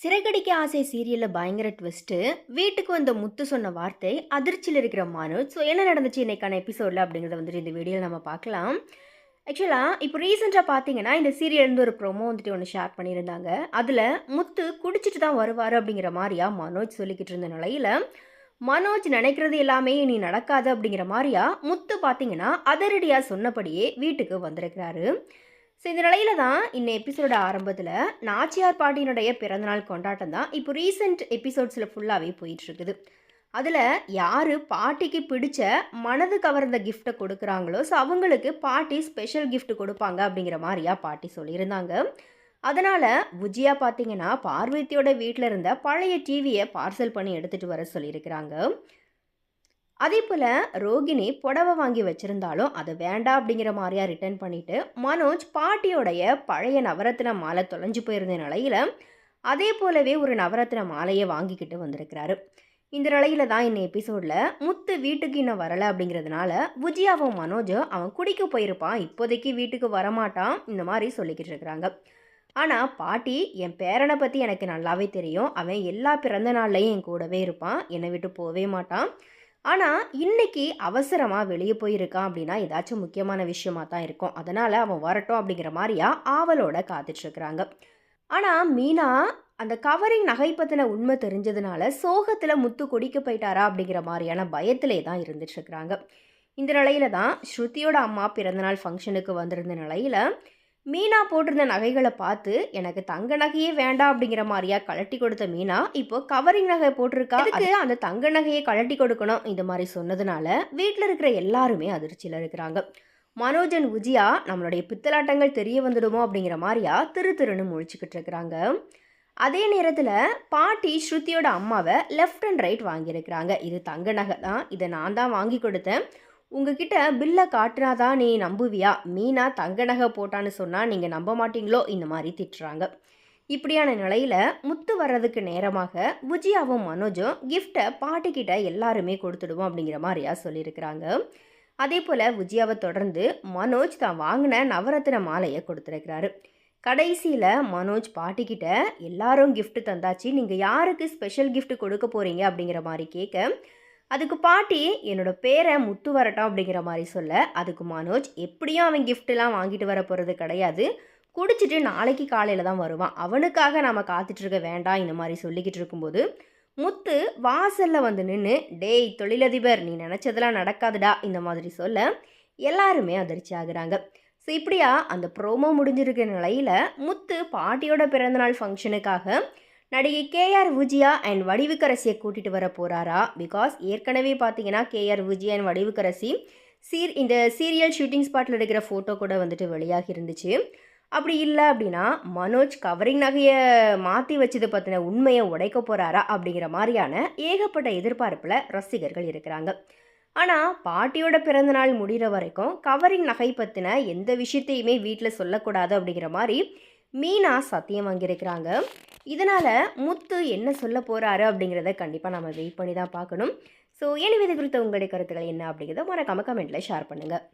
சிறகடிக்க ஆசை சீரியலில் பயங்கர ட்விஸ்ட்டு வீட்டுக்கு வந்த முத்து சொன்ன வார்த்தை அதிர்ச்சியில் இருக்கிற மனோஜ் ஸோ என்ன நடந்துச்சு இன்னைக்கான எபிசோடில் அப்படிங்கிறத வந்துட்டு இந்த வீடியோவில் நம்ம பார்க்கலாம். ஆக்சுவலாக இப்போ ரீசெண்டாக பார்த்தீங்கன்னா இந்த சீரியல்ந்து ஒரு ப்ரோமோ வந்துட்டு ஒன்று ஷேர் பண்ணியிருந்தாங்க. அதில் முத்து குடிச்சிட்டு தான் வருவார் அப்படிங்கிற மாதிரியா மனோஜ் சொல்லிக்கிட்டு இருந்த நிலையில் மனோஜ் நினைக்கிறது எல்லாமே இனி நடக்காது அப்படிங்கிற மாதிரியா முத்து பார்த்தீங்கன்னா அதரடியாக சொன்னபடியே வீட்டுக்கு வந்திருக்கிறாரு. ஸோ இந்த நிலையில தான் இந்த எபிசோட ஆரம்பத்தில் நாச்சியார் பாட்டியினுடைய பிறந்தநாள் கொண்டாட்டம் தான் இப்போ ரீசெண்ட் எபிசோட்ஸில் ஃபுல்லாகவே போயிட்டுருக்குது. அதில் யார் பாட்டிக்கு பிடிச்ச மனது கவர்ந்த கிஃப்ட்டை கொடுக்குறாங்களோ ஸோ அவங்களுக்கு பாட்டி ஸ்பெஷல் கிஃப்ட் கொடுப்பாங்க அப்படிங்கிற மாதிரியா பாட்டி சொல்லியிருந்தாங்க. அதனால் புஜியா பார்த்தீங்கன்னா பார்வதியோட வீட்டில் இருந்த பழைய டிவியை பார்சல் பண்ணி எடுத்துகிட்டு வர சொல்லியிருக்கிறாங்க. அதே போல் ரோகிணி புடவை வாங்கி வச்சுருந்தாலும் அதை வேண்டாம் அப்படிங்கிற மாதிரியா ரிட்டர்ன் பண்ணிட்டு மனோஜ் பாட்டியோடைய பழைய நவரத்தின மாலை தொலைஞ்சு போயிருந்த நிலையில் அதே போலவே ஒரு நவரத்தின மாலையை வாங்கிக்கிட்டு வந்திருக்கிறாரு. இந்த நிலையில தான் இந்த எபிசோடில் முத்து வீட்டுக்கு இன்னும் வரலை அப்படிங்கிறதுனால புஜியாவும் மனோஜும் அவன் குடிக்க போயிருப்பான் இப்போதைக்கு வீட்டுக்கு வரமாட்டான் இந்த மாதிரி சொல்லிக்கிட்டு இருக்கிறாங்க. ஆனால் பாட்டி என் பேரனை பற்றி எனக்கு நல்லாவே தெரியும். அவன் எல்லா பிறந்த நாள்லையும் என் கூடவே இருப்பான். என்னை விட்டு போகவே மாட்டான். ஆனால் இன்னைக்கு அவசரமாக வெளியே போயிருக்கான் அப்படின்னா ஏதாச்சும் முக்கியமான விஷயமாக தான் இருக்கும். அதனால் அவன் வரட்டும் அப்படிங்கிற மாதிரியா ஆவலோட காத்துட்ருக்குறாங்க. ஆனால் மீனா அந்த கவரிங் நகை பற்றின உண்மை தெரிஞ்சதுனால சோகத்தில் முத்து கொடிக்க போயிட்டாரா அப்படிங்கிற மாதிரியான பயத்திலே தான் இருந்துட்டுருக்குறாங்க இந்த நிலையில தான் ஸ்ருதியோட அம்மா பிறந்தநாள் ஃபங்க்ஷனுக்கு வந்திருந்த நிலையில் மீனா போட்டிருந்த நகைகளை பார்த்து எனக்கு தங்க நகையே வேண்டாம் அப்படிங்கிற மாதிரியா கழட்டி கொடுத்த மீனா இப்போ கவரிங் நகை போட்டிருக்கா? அதுக்கு அந்த தங்க நகையை கழட்டி கொடுக்கணும் இந்த மாதிரி சொன்னதுனால வீட்டில் இருக்கிற எல்லாருமே அதிர்ச்சியில் இருக்கிறாங்க. மனோஜன் விஜயா நம்மளுடைய பித்தலாட்டங்கள் தெரிய வந்துடுமோ அப்படிங்கிற மாதிரியா திரு திருன்னு முழிச்சுக்கிட்டு இருக்கிறாங்க. அதே நேரத்தில் பாட்டி ஸ்ருதியோட அம்மாவை லெஃப்ட் அண்ட் ரைட் வாங்கியிருக்கிறாங்க. இது தங்க நகை தான். இதை நான் தான் வாங்கி கொடுத்தேன். உங்ககிட்ட பில்லை காட்டினாதான் நீ நம்புவியா? மீனா தங்க நகை போட்டான்னு சொன்னால் நீங்கள் நம்ப மாட்டீங்களோ? இந்த மாதிரி திட்டுறாங்க. இப்படியான நிலையில் முத்து வர்றதுக்கு நேரமாக விஜயாவும் மனோஜும் கிஃப்ட்டை பாட்டிக்கிட்ட எல்லாருமே கொடுத்துடுவோம் அப்படிங்கிற மாதிரியா சொல்லியிருக்கிறாங்க. அதே போல் விஜயாவை தொடர்ந்து மனோஜ் தான் வாங்கின நவரத்தின மாலையை கொடுத்துருக்கிறாரு. கடைசியில் மனோஜ் பாட்டிக்கிட்ட எல்லாரும் கிஃப்ட் தந்தாச்சு. நீங்கள் யாருக்கு ஸ்பெஷல் கிஃப்ட் கொடுக்க போகிறீங்க அப்படிங்கிற மாதிரி கேட்க அதுக்கு பாட்டி என்னோட பேரை முத்து வரட்டும் அப்படிங்கிற மாதிரி சொல்ல அதுக்கு மனோஜ் எப்படியும் அவன் கிஃப்ட்லாம் வாங்கிட்டு வர போகிறது கிடையாது. குடிச்சிட்டு நாளைக்கு காலையில் தான் வருவான். அவனுக்காக நாம் காத்துட்ருக்க வேண்டாம் இந்த மாதிரி சொல்லிக்கிட்டு இருக்கும்போது முத்து வாசலில் வந்து நின்று டேய் தொழிலதிபர் நீ நினச்சதெல்லாம் நடக்காதுடா இந்த மாதிரி சொல்ல எல்லாருமே அதிர்ச்சி ஆகுறாங்க. ஸோ இப்படியா அந்த ப்ரோமோ முடிஞ்சிருக்கிற நிலையில் முத்து பாட்டியோட பிறந்தநாள் ஃபங்க்ஷனுக்காக நடிகை கேஆர் விஜயா அண்ட் வடிவுக்கரசியை கூட்டிகிட்டு வர போகிறாரா பிகாஸ் ஏற்கனவே பார்த்தீங்கன்னா கேஆர் விஜயா அண்ட் வடிவுக்கரசி சீர் இந்த சீரியல் ஷூட்டிங் ஸ்பாட்டில் எடுக்கிற ஃபோட்டோ கூட வந்துட்டு வெளியாகி இருந்துச்சு. அப்படி இல்லை அப்படின்னா மனோஜ் கவரிங் நகையை மாற்றி வச்சது பற்றின உண்மையை உடைக்க போகிறாரா அப்படிங்கிற மாதிரியான ஏகப்பட்ட எதிர்பார்ப்பில் ரசிகர்கள் இருக்கிறாங்க. ஆனால் பாட்டியோட பிறந்தநாள் முடிகிற வரைக்கும் கவரிங் நகை பற்றின எந்த விஷயத்தையுமே வீட்டில் சொல்லக்கூடாது அப்படிங்கிற மாதிரி மீனா சத்தியம் வாங்கியிருக்கிறாங்க இதனால் முத்து என்ன சொல்ல போகிறாரு அப்படிங்கிறத கண்டிப்பாக நம்ம வெயிட் பண்ணி தான் பார்க்கணும். ஸோ எனவே இது குறித்த உங்களுடைய கருத்துக்கள் என்ன அப்படிங்கிறத மறக்காம கமெண்ட்டில் ஷேர் பண்ணுங்கள்